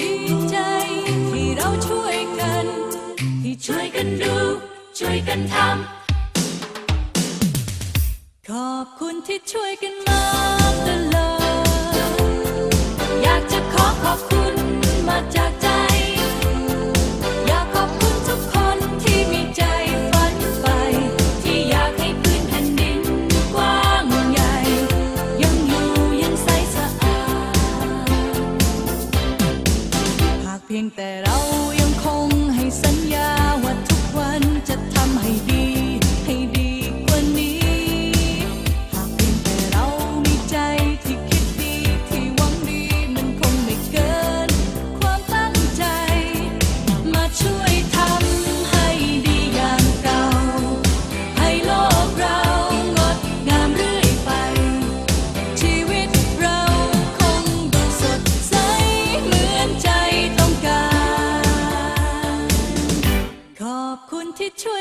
ดีใจที่เราช่วยกัน ที่ช่วยกันดู ช่วยกันทำ ขอบคุณที่ช่วยกันมา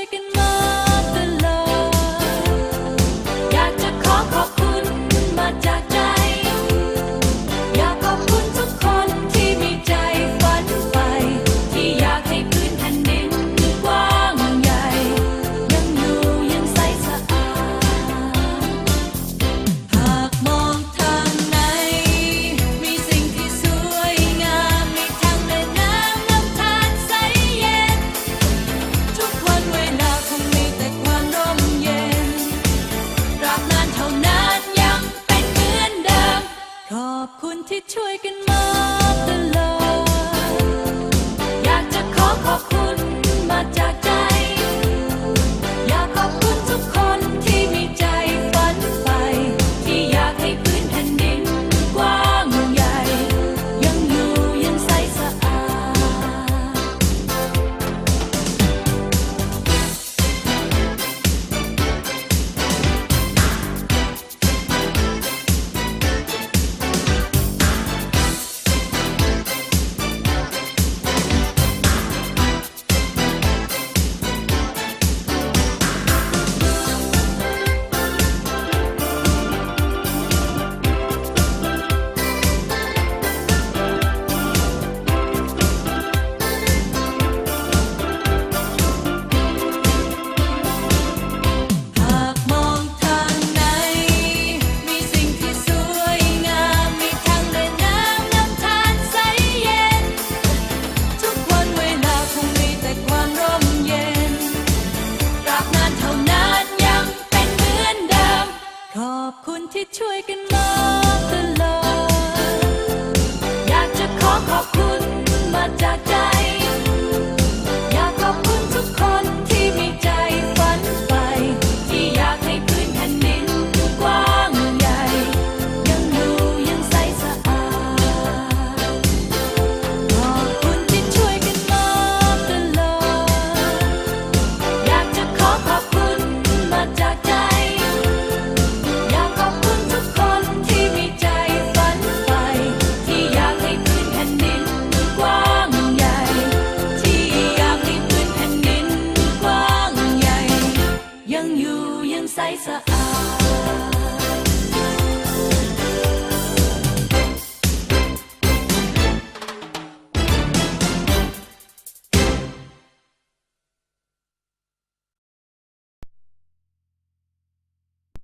second mother. ขอบคุณที่ช่วยกันมาตลอด อยากจะขอขอบคุณมาจากใจ ช่วยกันมอง